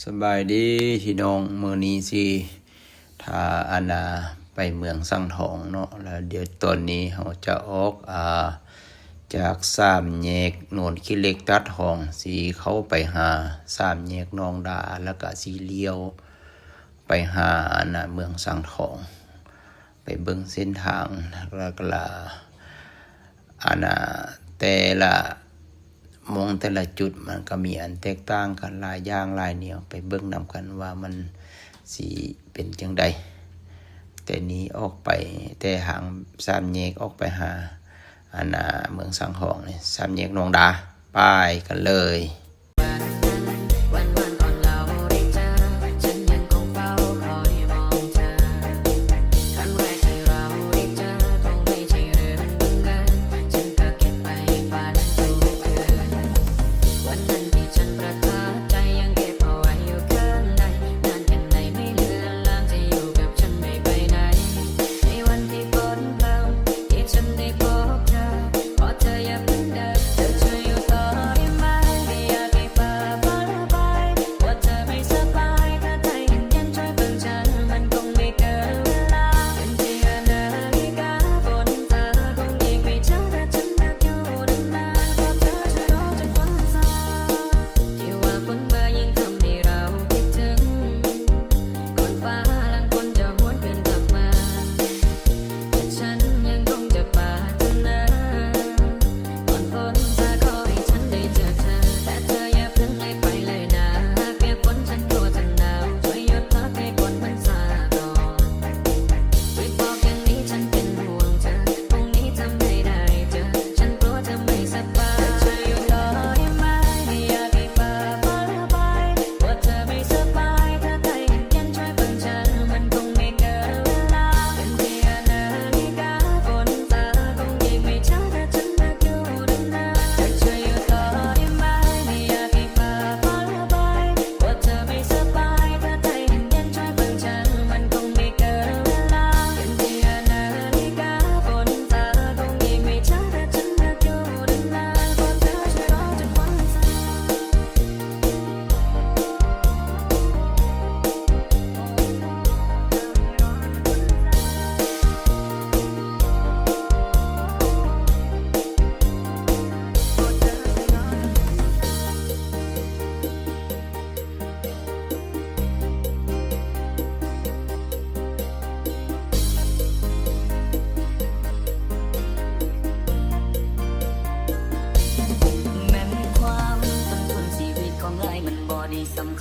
สบายดีพี่น้องเมื่อนี้สิทาอาณาไปเมืองสังทองเนาะแล้วเดี๋ยวตอนนี้เขาจะออกอ่าจากสามแยกโนนขี้เล็กตัดห้องสีเขาไปหาสามแยกนองดาแล้วก็สีเลี้ยว ไปหาอาณาเมืองสังทอง ไปเบิ่งเส้นทางแล้วกลาอาณาแต่ละ มองแต่ละจุดมันก็มีอันแตกต่างกันลายย่างลายเหนียวไปเบิ้งนำกันว่ามันสีเป็นจังใดแต่นี้ออกไปแต่หางสามแยกออกไปหาอาณาเมืองสังหองเนี่ยสามแยกนองดาป้ายกันเลย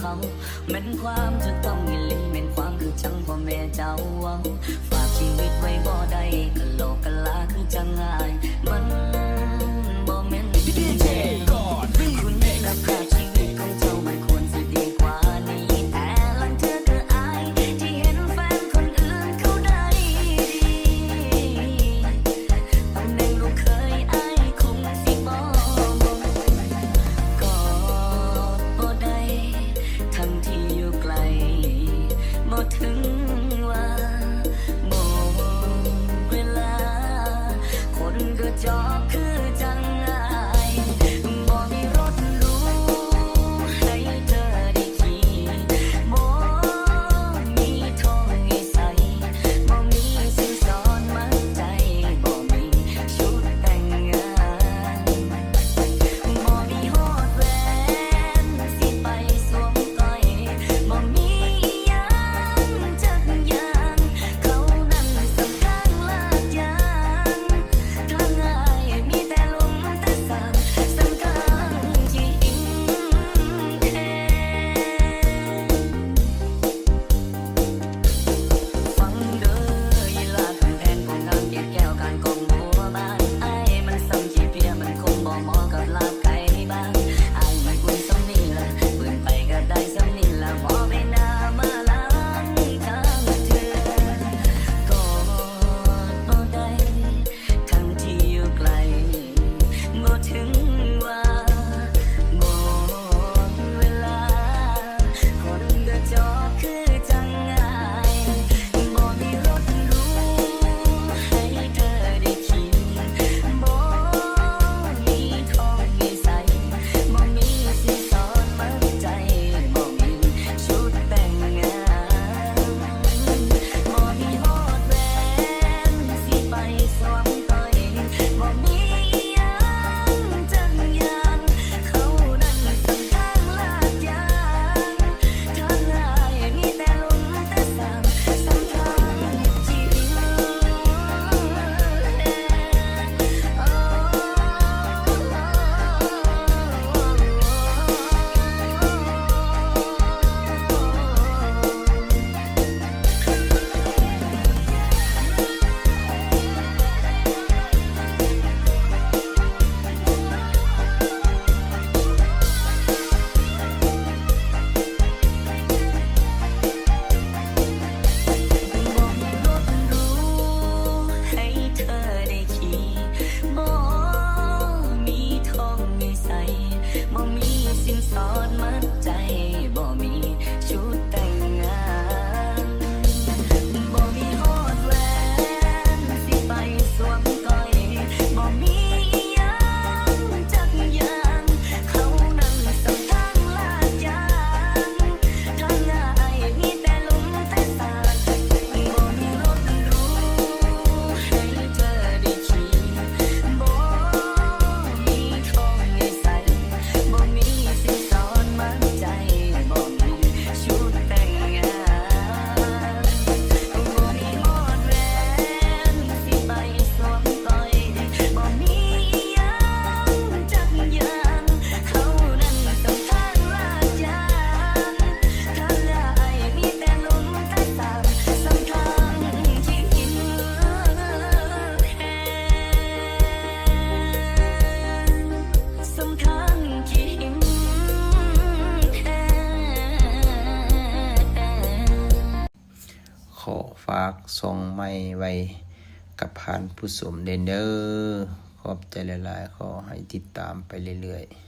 เขาแม่นความจะต้องยินลีแม่นความคือจังพ่อแม่เจ้าเอาฝากชีวิตไว้บ่ได้กะโลกกะลาคือจังง่ายมันากส่งไม่ไว้กับผ่านผู้สมเดนเดอร์ขอบใจหลายๆขอให้ติดตามไปเรื่อยๆ